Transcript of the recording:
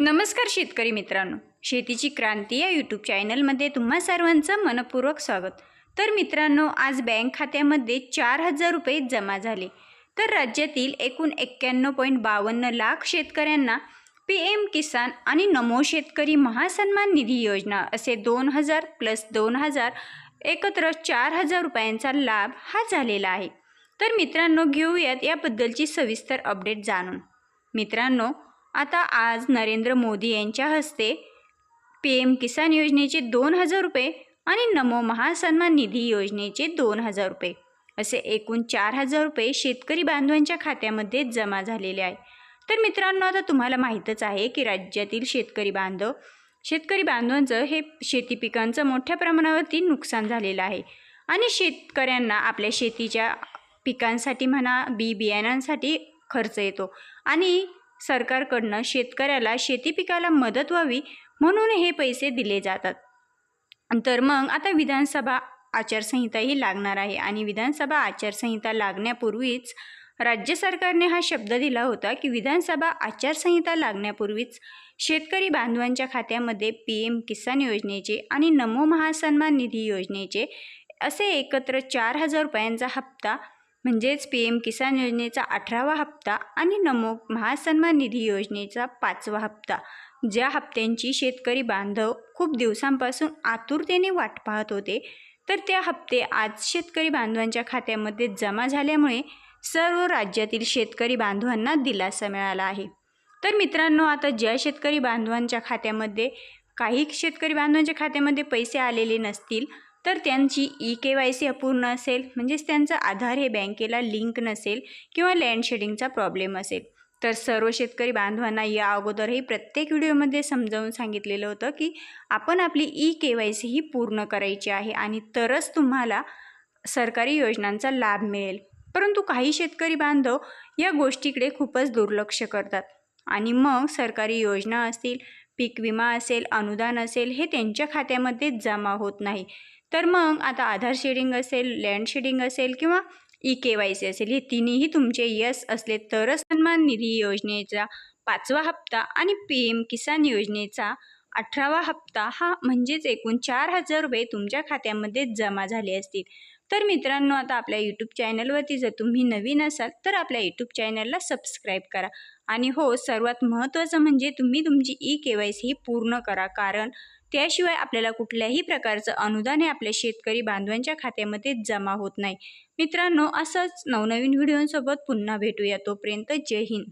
नमस्कार शेतकरी मित्रांनो. शेतीची क्रांती या यूट्यूब चॅनलमध्ये तुम्हा सर्वांचं मनपूर्वक स्वागत. तर मित्रांनो आज बँक खात्यामध्ये चार हजार रुपये जमा झाले. तर राज्यातील एकूण एक्क्याण्णव पॉईंट बावन्न लाख शेतकऱ्यांना पी एम किसान आणि नमो शेतकरी महासन्मान निधी योजना असे दोन हजार प्लस दोन हजार एकत्र चार हजार रुपयांचा लाभ हा झालेला आहे. तर मित्रांनो घेऊयात याबद्दलची सविस्तर अपडेट जाणून. मित्रांनो आता आज नरेंद्र मोदी यांच्या हस्ते पी एम किसान योजनेचे दोन हजार रुपये आणि नमो महासन्मान निधी योजनेचे दोन हजार रुपये असे एकूण चार हजार रुपये शेतकरी बांधवांच्या खात्यामध्ये जमा झालेले आहे. तर मित्रांनो आता तुम्हाला माहीतच आहे की राज्यातील शेतकरी बांधव शेतकरी बांधवांचं हे शेती पिकांचं मोठ्या प्रमाणावरती नुकसान झालेलं आहे. आणि शेतकऱ्यांना आपल्या शेतीच्या पिकांसाठी म्हणा बी बियाणांसाठी खर्च येतो. आणि सरकारकडनं शेतकऱ्याला शेती पिकाला मदत व्हावी म्हणून हे पैसे दिले जातात. तर मग आता विधानसभा आचारसंहिताही लागणार आहे आणि विधानसभा आचारसंहिता लागण्यापूर्वीच राज्य सरकारने हा शब्द दिला होता की विधानसभा आचारसंहिता लागण्यापूर्वीच शेतकरी बांधवांच्या खात्यामध्ये पी एम किसान योजनेचे आणि नमो महासन्मान निधी योजनेचे असे एकत्र चार हजार रुपयांचा हप्ता म्हणजेच पी एम किसान योजनेचा अठरावा हप्ता आणि नमो महासन्मान निधी योजनेचा पाचवा हप्ता ज्या हप्त्यांची शेतकरी बांधव खूप दिवसांपासून आतुरतेने वाट पाहत होते तर त्या हप्ते आज शेतकरी बांधवांच्या खात्यामध्ये जमा झाल्यामुळे सर्व राज्यातील शेतकरी बांधवांना दिलासा मिळाला आहे. तर मित्रांनो आता ज्या शेतकरी बांधवांच्या खात्यामध्ये काही शेतकरी बांधवांच्या खात्यामध्ये पैसे आलेले नसतील तर त्यांची ई के वाय सी अपूर्ण असेल म्हणजेच त्यांचं आधार हे बँकेला लिंक नसेल किंवा लँड शेडिंगचा प्रॉब्लेम असेल. तर सर्व शेतकरी बांधवांना या अगोदरही प्रत्येक व्हिडिओमध्ये समजावून सांगितलेलं होतं की आपण आपली ई के वाय सी ही पूर्ण करायची आहे आणि तरच तुम्हाला सरकारी योजनांचा लाभ मिळेल. परंतु काही शेतकरी बांधव या गोष्टीकडे खूपच दुर्लक्ष करतात. आणि मग सरकारी योजना असतील पीक विमा असेल अनुदान असेल हे त्यांच्या खात्यामध्ये जमा होत नाही. तर मग आता आधार शेडिंग असेल लँड शेडिंग असेल किंवा ई के वाय सी असेल हे तिन्ही तुमचे यस असले तरच सन्मान निधी योजनेचा पाचवा हप्ता आणि पी एम किसान योजनेचा अठरावा हप्ता हा म्हणजेच एकूण चार हजार रुपये तुमच्या खात्यामध्ये जमा झाले असतील. तर मित्रांनो आता आपल्या यूट्यूब चॅनलवरती जर तुम्ही नवीन असाल तर आपल्या यूट्यूब चॅनलला सबस्क्राईब करा. आणि हो सर्वात महत्त्वाचं म्हणजे तुम्ही तुमची ई के वाय सी ही पूर्ण करा. कारण त्याशिवाय आपल्याला कुठल्याही प्रकारचं अनुदान हे आपल्या शेतकरी बांधवांच्या खात्यामध्ये जमा होत नाही. मित्रांनो असंच नवनवीन व्हिडिओंसोबत पुन्हा भेटूया. तोपर्यंत जय हिंद.